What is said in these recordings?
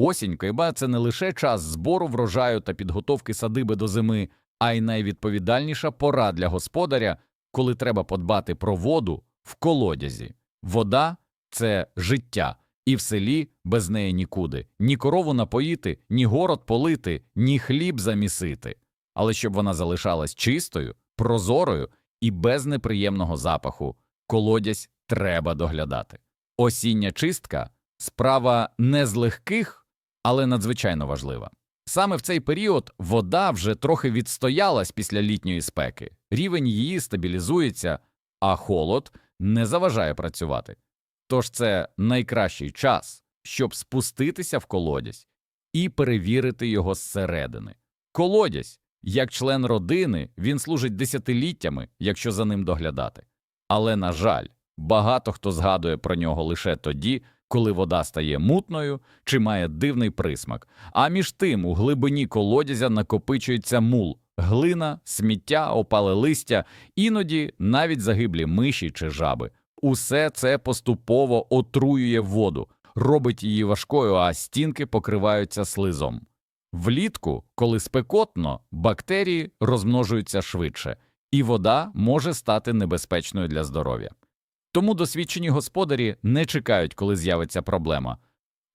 Осінь Кайба – це не лише час збору врожаю та підготовки садиби до зими, а й найвідповідальніша пора для господаря, коли треба подбати про воду в колодязі. Вода – це життя, і в селі без неї нікуди. Ні корову напоїти, ні город полити, ні хліб замісити. Але щоб вона залишалась чистою, прозорою і без неприємного запаху, колодязь треба доглядати. Осіння чистка – справа не з легких, але надзвичайно важлива. Саме в цей період вода вже трохи відстоялась після літньої спеки, рівень її стабілізується, а холод не заважає працювати. Тож це найкращий час, щоб спуститися в колодязь і перевірити його зсередини. Колодязь, як член родини, він служить десятиліттями, якщо за ним доглядати. Але, на жаль, багато хто згадує про нього лише тоді, коли вода стає мутною чи має дивний присмак. А між тим у глибині колодязя накопичується мул, глина, сміття, опале листя, іноді навіть загиблі миші чи жаби. Усе це поступово отруює воду, робить її важкою, а стінки покриваються слизом. Влітку, коли спекотно, бактерії розмножуються швидше, і вода може стати небезпечною для здоров'я. Тому досвідчені господарі не чекають, коли з'явиться проблема.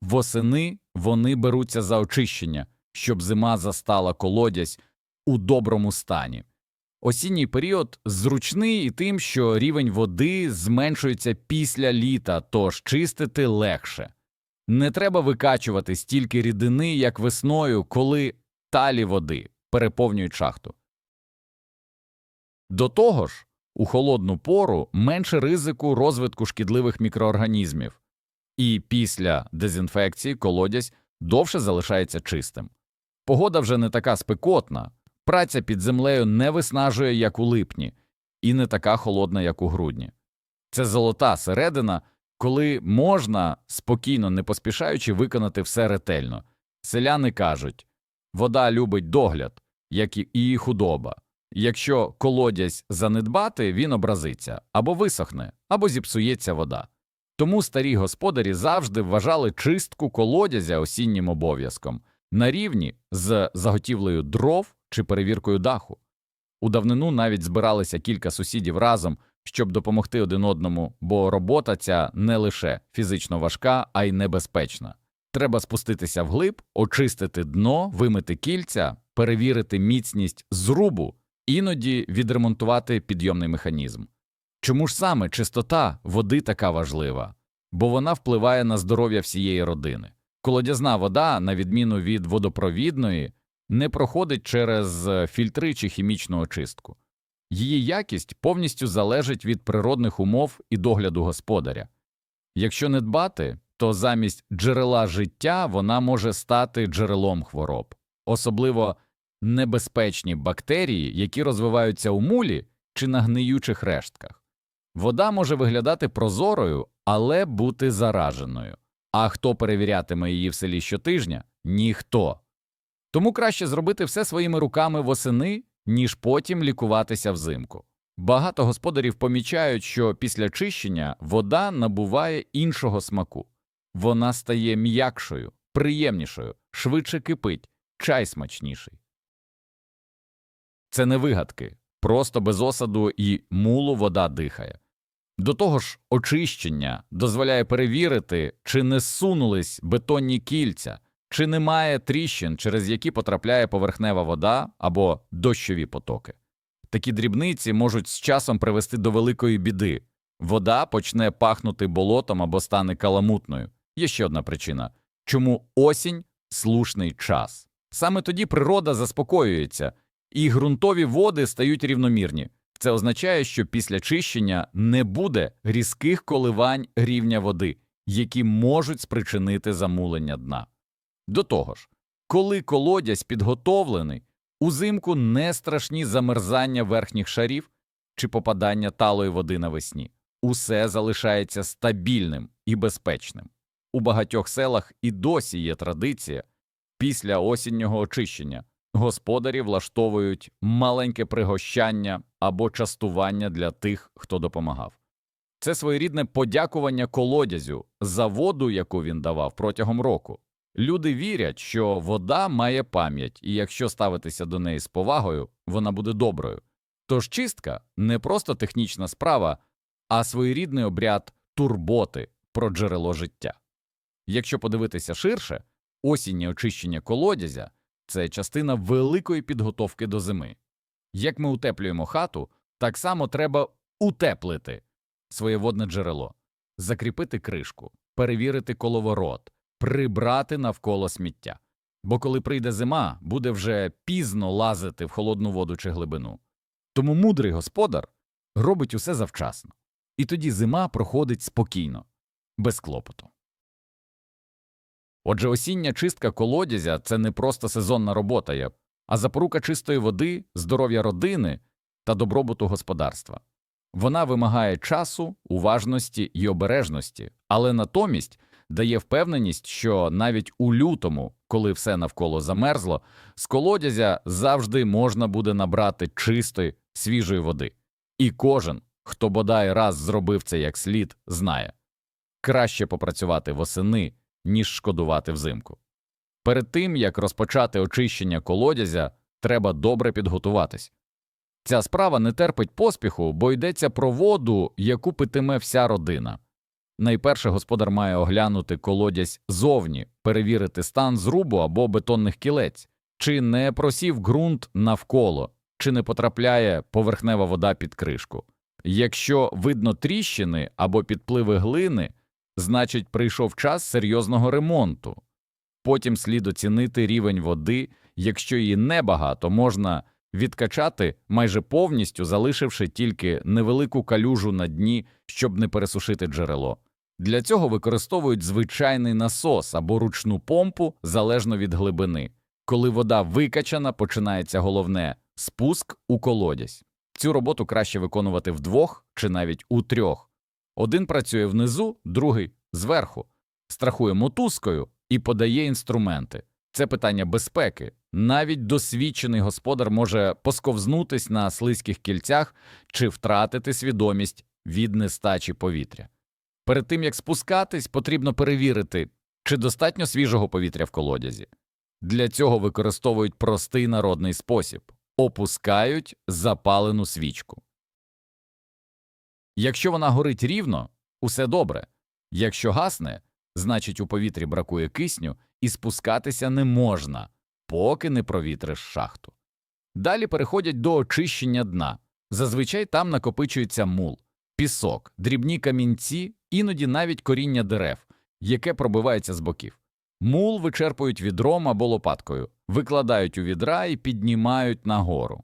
Восени вони беруться за очищення, щоб зима застала колодязь у доброму стані. Осінній період зручний і тим, що рівень води зменшується після літа, тож чистити легше. Не треба викачувати стільки рідини, як весною, коли талі води переповнюють шахту. До того ж, холодну пору менше ризику розвитку шкідливих мікроорганізмів, і після дезінфекції колодязь довше залишається чистим. Погода вже не така спекотна, праця під землею не виснажує, як у липні, і не така холодна, як у грудні. Це золота середина, коли можна, спокійно, не поспішаючи, виконати все ретельно. Селяни кажуть вода любить догляд, як і худоба. Якщо колодязь занедбати, він образиться або висохне, або зіпсується вода. Тому старі господарі завжди вважали чистку колодязя осіннім обов'язком на рівні з заготівлею дров чи перевіркою даху. У давнину навіть збиралися кілька сусідів разом, щоб допомогти один одному, бо робота ця не лише фізично важка, а й небезпечна. Треба спуститися вглиб, очистити дно, вимити кільця, перевірити міцність зрубу, іноді відремонтувати підйомний механізм. Чому ж саме чистота води така важлива? Бо вона впливає на здоров'я всієї родини. Колодязна вода, на відміну від водопровідної, не проходить через фільтри чи хімічну очистку. Її якість повністю залежить від природних умов і догляду господаря. Якщо не дбати, то замість джерела життя вона може стати джерелом хвороб, особливо небезпечні бактерії, які розвиваються у мулі чи на гниючих рештках. Вода може виглядати прозорою, але бути зараженою. А хто перевірятиме її в селі щотижня? Ніхто. Тому краще зробити все своїми руками восени, ніж потім лікуватися взимку. Багато господарів помічають, що після чищення вода набуває іншого смаку. Вона стає м'якшою, приємнішою, швидше кипить, чай смачніший. Це не вигадки, просто без осаду і мулу вода дихає. До того ж, очищення дозволяє перевірити, чи не зсунулись бетонні кільця, чи немає тріщин, через які потрапляє поверхнева вода або дощові потоки. Такі дрібниці можуть з часом привести до великої біди. Вода почне пахнути болотом або стане каламутною. Є ще одна причина чому осінь слушний час. Саме тоді природа заспокоюється, і ґрунтові води стають рівномірні. Це означає, що після чищення не буде різких коливань рівня води, які можуть спричинити замулення дна. До того ж, коли колодязь підготовлений, узимку не страшні замерзання верхніх шарів чи попадання талої води навесні. Усе залишається стабільним і безпечним. У багатьох селах і досі є традиція після осіннього очищення господарі влаштовують маленьке пригощання або частування для тих, хто допомагав. Це своєрідне подякування колодязю за воду, яку він давав протягом року. Люди вірять, що вода має пам'ять, і якщо ставитися до неї з повагою, вона буде доброю. Тож чистка не просто технічна справа, а своєрідний обряд турботи про джерело життя. Якщо подивитися ширше, осіннє очищення колодязя це частина великої підготовки до зими. Як ми утеплюємо хату, так само треба утеплити своє водне джерело, закріпити кришку, перевірити коловорот, прибрати навколо сміття. Бо коли прийде зима, буде вже пізно лазити в холодну воду чи глибину. Тому мудрий господар робить усе завчасно, і тоді зима проходить спокійно, без клопоту. Отже, осіння чистка колодязя це не просто сезонна робота, а запорука чистої води, здоров'я родини та добробуту господарства. Вона вимагає часу, уважності і обережності, але натомість дає впевненість, що навіть у лютому, коли все навколо замерзло, з колодязя завжди можна буде набрати чистої, свіжої води. І кожен, хто бодай раз зробив це як слід, знає краще попрацювати восени, ніж шкодувати взимку. Перед тим як розпочати очищення колодязя, треба добре підготуватись. Ця справа не терпить поспіху, бо йдеться про воду, яку питиме вся родина. Найперше господар має оглянути колодязь зовні, перевірити стан зрубу або бетонних кілець, чи не просів ґрунт навколо, чи не потрапляє поверхнева вода під кришку. Якщо видно тріщини або підпливи глини, значить прийшов час серйозного ремонту. Потім слід оцінити рівень води, якщо її небагато, можна відкачати майже повністю, залишивши тільки невелику калюжу на дні, щоб не пересушити джерело. Для цього використовують звичайний насос або ручну помпу залежно від глибини. Коли вода викачана, починається головне спуск у колодязь. Цю роботу краще виконувати вдвох чи навіть у трьох. Один працює внизу, другий зверху, страхує мотузкою і подає інструменти. Це питання безпеки. Навіть досвідчений господар може посковзнутись на слизьких кільцях чи втратити свідомість від нестачі повітря. Перед тим як спускатись, потрібно перевірити, чи достатньо свіжого повітря в колодязі. Для цього використовують простий народний спосіб опускають запалену свічку. Якщо вона горить рівно, усе добре. Якщо гасне, значить у повітрі бракує кисню і спускатися не можна, поки не провітриш шахту. Далі переходять до очищення дна. Зазвичай там накопичується мул, пісок, дрібні камінці, іноді навіть коріння дерев, яке пробивається з боків. Мул вичерпують відром або лопаткою, викладають у відра і піднімають нагору.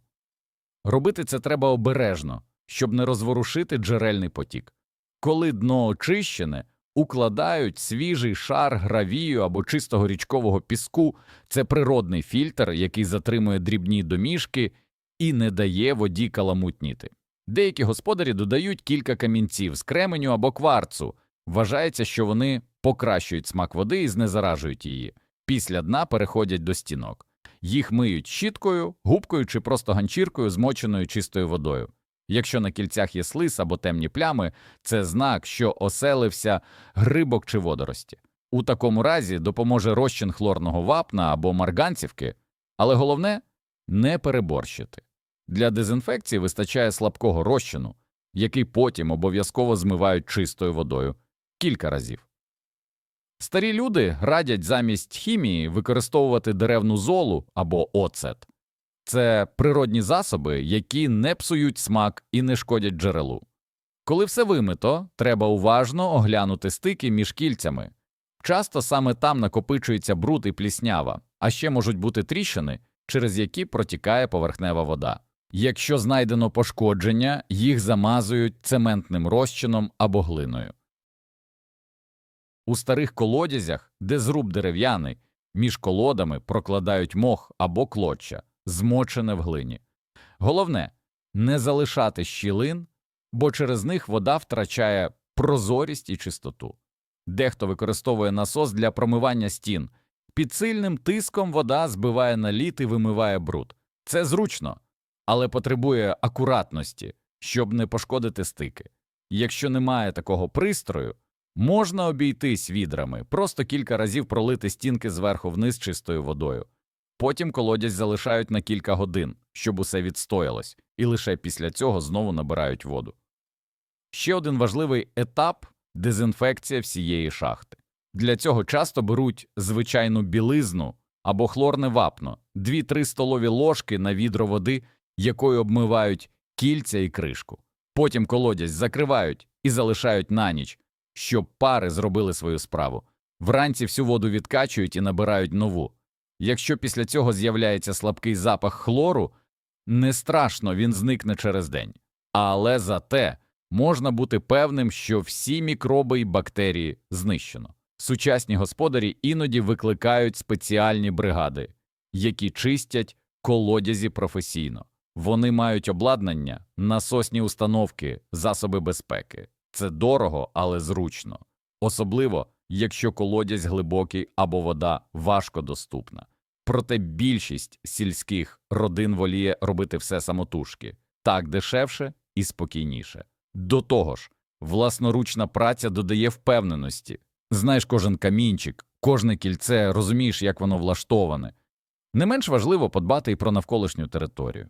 Робити це треба обережно, щоб не розворушити джерельний потік. Коли дно очищене, укладають свіжий шар гравію або чистого річкового піску це природний фільтр, який затримує дрібні домішки і не дає воді каламутніти. Деякі господарі додають кілька камінців з кременю або кварцу. Вважається, що вони покращують смак води і знезаражують її. Після дна переходять до стінок. Їх миють щіткою, губкою чи просто ганчіркою, змоченою чистою водою. Якщо на кільцях є слиз або темні плями, це знак, що оселився грибок чи водорості. У такому разі допоможе розчин хлорного вапна або марганцівки, але головне не переборщити. Для дезінфекції вистачає слабкого розчину, який потім обов'язково змивають чистою водою кілька разів. Старі люди радять замість хімії використовувати деревну золу або оцет. Це природні засоби, які не псують смак і не шкодять джерелу. Коли все вимито, треба уважно оглянути стики між кільцями. Часто саме там накопичується бруд і пліснява, а ще можуть бути тріщини, через які протікає поверхнева вода. Якщо знайдено пошкодження, їх замазують цементним розчином або глиною. У старих колодязях, де зруб дерев'яний, між колодами прокладають мох або клоччя, змочене в глині. Головне не залишати щілин, бо через них вода втрачає прозорість і чистоту. Дехто використовує насос для промивання стін. Під сильним тиском вода збиває наліт і вимиває бруд. Це зручно, але потребує акуратності, щоб не пошкодити стики. Якщо немає такого пристрою, Можна обійтись відрами, просто кілька разів пролити стінки зверху вниз чистою водою. Потім колодязь залишають на кілька годин, щоб усе відстоялось, і лише після цього знову набирають воду. Ще один важливий етап дезінфекція всієї шахти. Для цього часто беруть звичайну білизну або хлорне вапно, 2-3 столові ложки на відро води, якою обмивають кільця і кришку. Потім колодязь закривають і залишають на ніч, щоб пари зробили свою справу. Вранці всю воду відкачують і набирають нову. Якщо після цього з'являється слабкий запах хлору, не страшно, він зникне через день. Але зате можна бути певним, що всі мікроби і бактерії знищено. Сучасні господарі іноді викликають спеціальні бригади, які чистять колодязі професійно. Вони мають обладнання, насосні установки, засоби безпеки. Це дорого, але зручно. Особливо, якщо колодязь глибокий або вода важко доступна. Проте більшість сільських родин воліє робити все самотужки так дешевше і спокійніше. До того ж, власноручна праця додає впевненості. Знаєш кожен камінчик, кожне кільце, розумієш, як воно влаштоване. Не менш важливо подбати і про навколишню територію.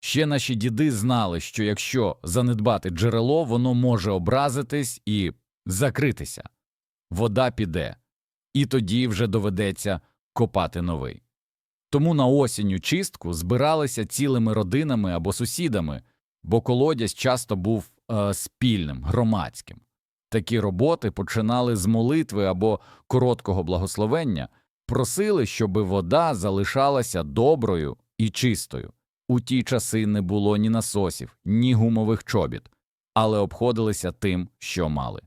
Ще наші діди знали, що якщо занедбати джерело, воно може образитись і закритися. Вода піде, і тоді вже доведеться копати новий. Тому на осінню чистку збиралися цілими родинами або сусідами, бо колодязь часто був е, спільним, громадським. Такі роботи починали з молитви або короткого благословення, просили, щоби вода залишалася доброю і чистою. У ті часи не було ні насосів, ні гумових чобіт, але обходилися тим, що мали.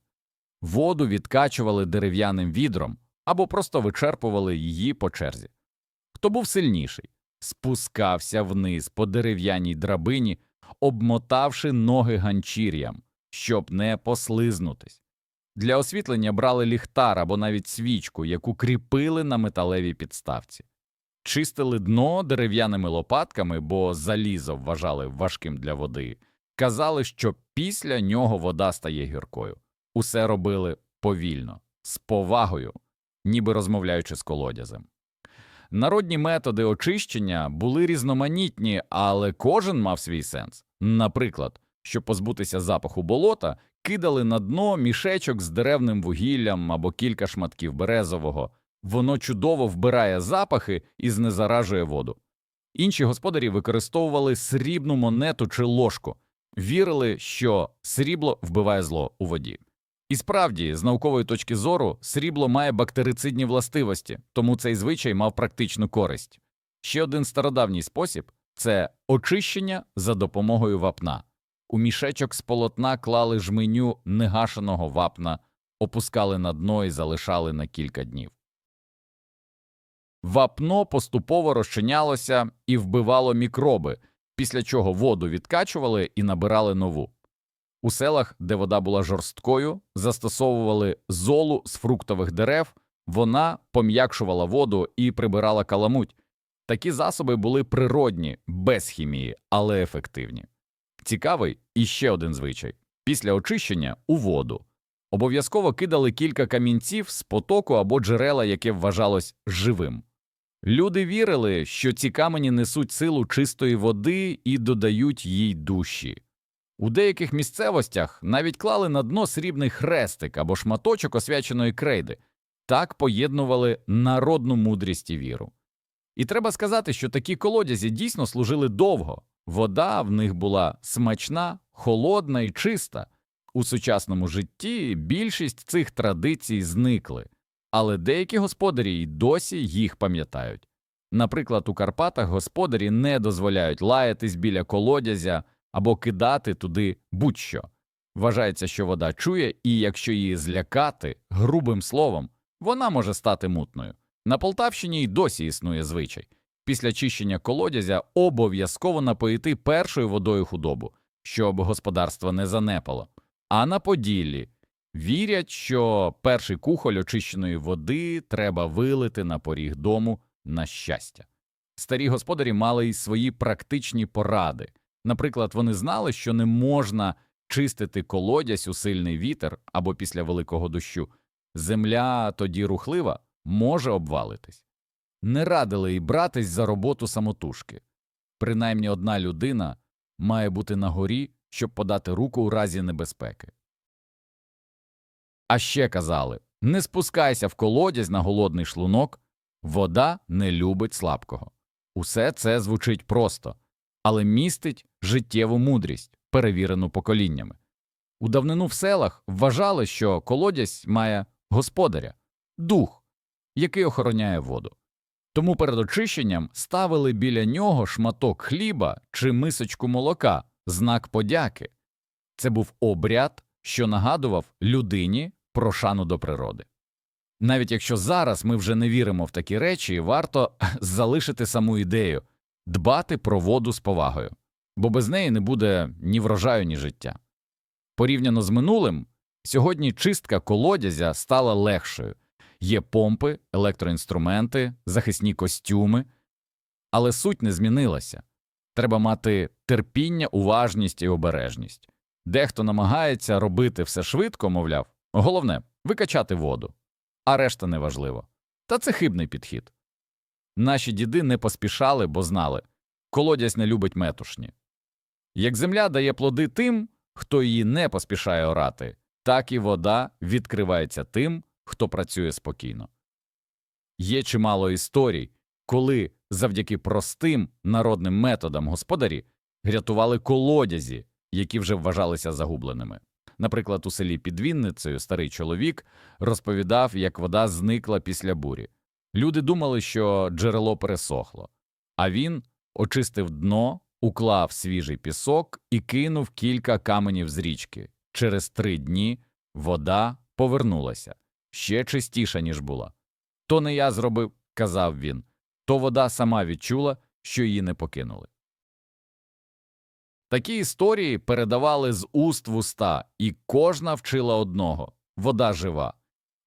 Воду відкачували дерев'яним відром або просто вичерпували її по черзі. Хто був сильніший, спускався вниз по дерев'яній драбині, обмотавши ноги ганчір'ям, щоб не послизнутись. Для освітлення брали ліхтар або навіть свічку, яку кріпили на металевій підставці. Чистили дно дерев'яними лопатками, бо залізо вважали важким для води. Казали, що після нього вода стає гіркою. Усе робили повільно, з повагою, ніби розмовляючи з колодязем. Народні методи очищення були різноманітні, але кожен мав свій сенс. Наприклад, щоб позбутися запаху болота, кидали на дно мішечок з деревним вугіллям або кілька шматків березового. Воно чудово вбирає запахи і знезаражує воду. Інші господарі використовували срібну монету чи ложку, вірили, що срібло вбиває зло у воді. І справді, з наукової точки зору, срібло має бактерицидні властивості, тому цей звичай мав практичну користь. Ще один стародавній спосіб це очищення за допомогою вапна. У мішечок з полотна клали жменю негашеного вапна, опускали на дно і залишали на кілька днів. Вапно поступово розчинялося і вбивало мікроби, після чого воду відкачували і набирали нову. У селах, де вода була жорсткою, застосовували золу з фруктових дерев, вона пом'якшувала воду і прибирала каламуть. Такі засоби були природні, без хімії, але ефективні. Цікавий іще один звичай після очищення у воду. Обов'язково кидали кілька камінців з потоку або джерела, яке вважалось живим. Люди вірили, що ці камені несуть силу чистої води і додають їй душі. У деяких місцевостях навіть клали на дно срібний хрестик або шматочок освяченої крейди, так поєднували народну мудрість і віру. І треба сказати, що такі колодязі дійсно служили довго, вода в них була смачна, холодна і чиста. У сучасному житті більшість цих традицій зникли, але деякі господарі й досі їх пам'ятають. Наприклад, у Карпатах господарі не дозволяють лаятись біля колодязя або кидати туди будь-що. Вважається, що вода чує, і якщо її злякати грубим словом, вона може стати мутною. На Полтавщині й досі існує звичай після чищення колодязя обов'язково напоїти першою водою худобу, щоб господарство не занепало. А на Поділлі вірять, що перший кухоль очищеної води треба вилити на поріг дому на щастя. Старі господарі мали й свої практичні поради. Наприклад, вони знали, що не можна чистити колодязь у сильний вітер або після великого дощу, земля тоді рухлива, може обвалитись. Не радили й братись за роботу самотужки. Принаймні одна людина має бути на горі, щоб подати руку у разі небезпеки. А ще казали не спускайся в колодязь на голодний шлунок, вода не любить слабкого. Усе це звучить просто, але містить життєву мудрість, перевірену поколіннями. У давнину в селах вважали, що колодязь має господаря, дух, який охороняє воду. Тому перед очищенням ставили біля нього шматок хліба чи мисочку молока, знак подяки. Це був обряд, що нагадував людині про шану до природи. Навіть якщо зараз ми вже не віримо в такі речі, варто залишити саму ідею дбати про воду з повагою, бо без неї не буде ні врожаю, ні життя. Порівняно з минулим, сьогодні чистка колодязя стала легшою. Є помпи, електроінструменти, захисні костюми, але суть не змінилася. Треба мати терпіння, уважність і обережність. Дехто намагається робити все швидко, мовляв, головне викачати воду, а решта неважливо. Та це хибний підхід. Наші діди не поспішали, бо знали колодязь не любить метушні. Як земля дає плоди тим, хто її не поспішає орати, так і вода відкривається тим, хто працює спокійно. Є чимало історій, коли завдяки простим народним методам господарі рятували колодязі, які вже вважалися загубленими. Наприклад, у селі під Вінницею старий чоловік розповідав, як вода зникла після бурі. Люди думали, що джерело пересохло, а він очистив дно, уклав свіжий пісок і кинув кілька каменів з річки. Через три дні вода повернулася ще чистіша, ніж була. То не я зробив, казав він, то вода сама відчула, що її не покинули. Такі історії передавали з уст в уста, і кожна вчила одного вода жива,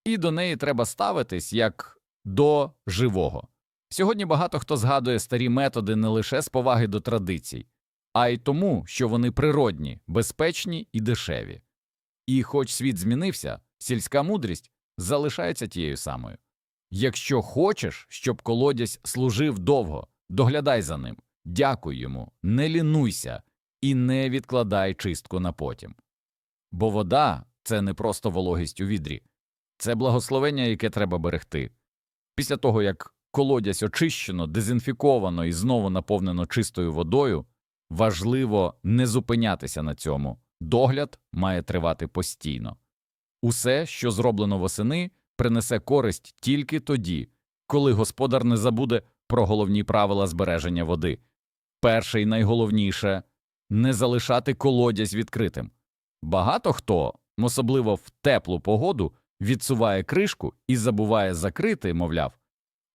і до неї треба ставитись як до живого. Сьогодні багато хто згадує старі методи не лише з поваги до традицій, а й тому, що вони природні, безпечні і дешеві. І хоч світ змінився, сільська мудрість залишається тією самою. Якщо хочеш, щоб колодязь служив довго, доглядай за ним, дякуй йому, не лінуйся і не відкладай чистку на потім. Бо вода це не просто вологість у відрі, це благословення, яке треба берегти. Після того, як колодязь очищено, дезінфіковано і знову наповнено чистою водою, важливо не зупинятися на цьому. Догляд має тривати постійно. Усе, що зроблено восени, принесе користь тільки тоді, коли господар не забуде про головні правила збереження води. Перше і найголовніше не залишати колодязь відкритим. Багато хто, особливо в теплу погоду, відсуває кришку і забуває закрити, мовляв,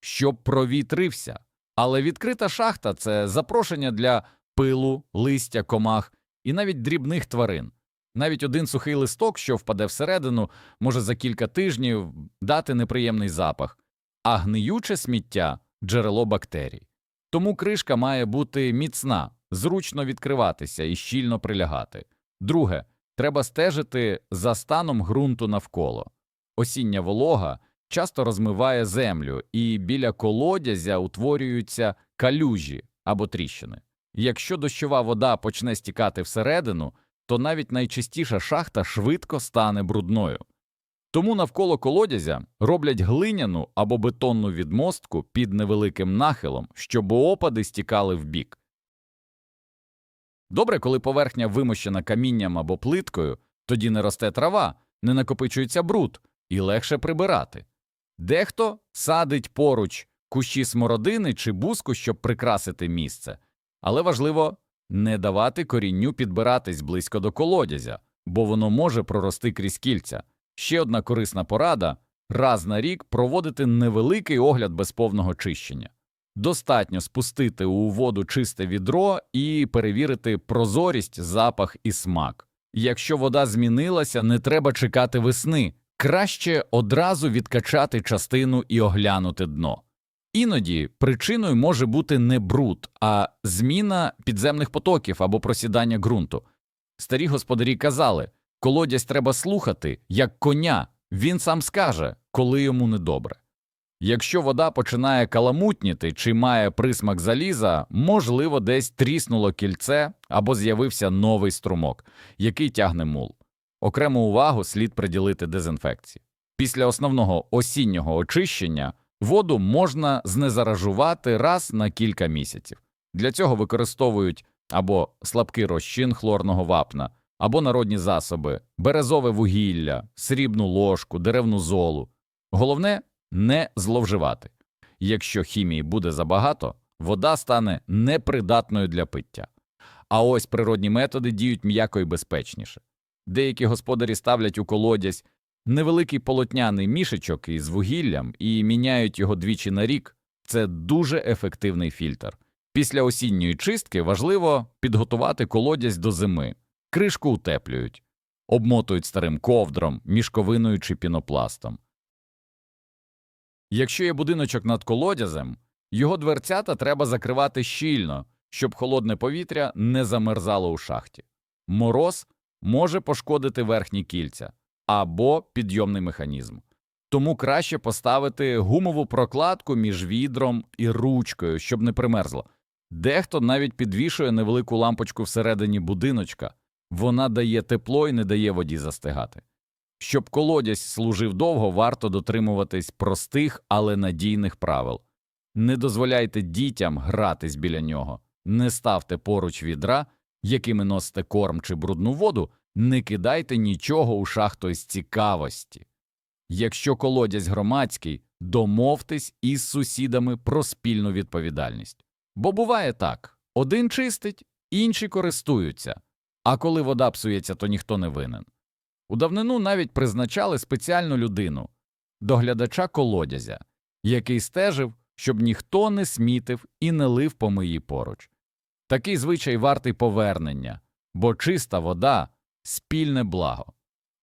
щоб провітрився. Але відкрита шахта це запрошення для пилу, листя, комах і навіть дрібних тварин. Навіть один сухий листок, що впаде всередину, може за кілька тижнів дати неприємний запах, а гниюче сміття джерело бактерій. Тому кришка має бути міцна, зручно відкриватися і щільно прилягати. Друге, треба стежити за станом ґрунту навколо. Осіння волога часто розмиває землю, і біля колодязя утворюються калюжі або тріщини. Якщо дощова вода почне стікати всередину, то навіть найчистіша шахта швидко стане брудною. Тому навколо колодязя роблять глиняну або бетонну відмостку під невеликим нахилом, щоб опади стікали вбік. Добре, коли поверхня вимощена камінням або плиткою, тоді не росте трава, не накопичується бруд і легше прибирати. Дехто садить поруч кущі смородини чи буску, щоб прикрасити місце, але важливо не давати корінню підбиратись близько до колодязя, бо воно може прорости крізь кільця. Ще одна корисна порада раз на рік проводити невеликий огляд без повного чищення. Достатньо спустити у воду чисте відро і перевірити прозорість, запах і смак. Якщо вода змінилася, не треба чекати весни, краще одразу відкачати частину і оглянути дно. Іноді причиною може бути не бруд, а зміна підземних потоків або просідання ґрунту. Старі господарі казали колодязь треба слухати, як коня, він сам скаже, коли йому недобре. Якщо вода починає каламутніти чи має присмак заліза, можливо, десь тріснуло кільце або з'явився новий струмок, який тягне мул. Окрему увагу слід приділити дезінфекції. Після основного осіннього очищення воду можна знезаражувати раз на кілька місяців. Для цього використовують або слабкий розчин хлорного вапна, або народні засоби, березове вугілля, срібну ложку, деревну золу. Головне не зловживати. Якщо хімії буде забагато, вода стане непридатною для пиття. А ось природні методи діють м'яко і безпечніше. Деякі господарі ставлять у колодязь невеликий полотняний мішечок із вугіллям і міняють його двічі на рік. Це дуже ефективний фільтр. Після осінньої чистки важливо підготувати колодязь до зими. Кришку утеплюють, обмотують старим ковдром, мішковиною чи пінопластом. Якщо є будиночок над колодязем, його дверцята треба закривати щільно, щоб холодне повітря не замерзало у шахті. Мороз може пошкодити верхні кільця або підйомний механізм. Тому краще поставити гумову прокладку між відром і ручкою, щоб не примерзло. Дехто навіть підвішує невелику лампочку всередині будиночка, вона дає тепло і не дає воді застигати. Щоб колодязь служив довго, варто дотримуватись простих, але надійних правил. Не дозволяйте дітям гратись біля нього, не ставте поруч відра, якими носите корм чи брудну воду, не кидайте нічого у шахту із цікавості. Якщо колодязь громадський, домовтесь із сусідами про спільну відповідальність. Бо буває так один чистить, інші користуються, а коли вода псується, то ніхто не винен. У давнину навіть призначали спеціальну людину доглядача колодязя, який стежив, щоб ніхто не смітив і не лив помиї поруч. Такий звичай вартий повернення, бо чиста вода спільне благо.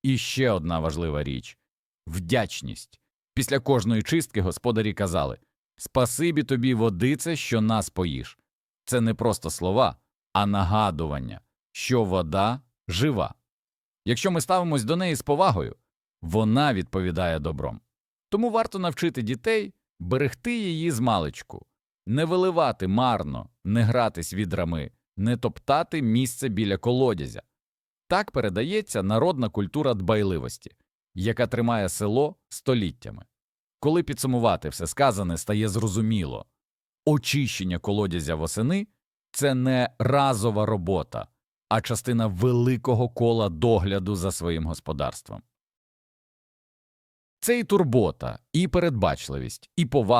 І ще одна важлива річ вдячність. Після кожної чистки господарі казали Спасибі тобі, водице, що нас поїш. Це не просто слова, а нагадування, що вода жива. Якщо ми ставимось до неї з повагою, вона відповідає добром. Тому варто навчити дітей берегти її з маличку, не виливати марно, не гратись відрами, не топтати місце біля колодязя. Так передається народна культура дбайливості, яка тримає село століттями. Коли підсумувати все сказане, стає зрозуміло очищення колодязя восени це не разова робота, а частина великого кола догляду за своїм господарством. Це і турбота, і передбачливість, і повага.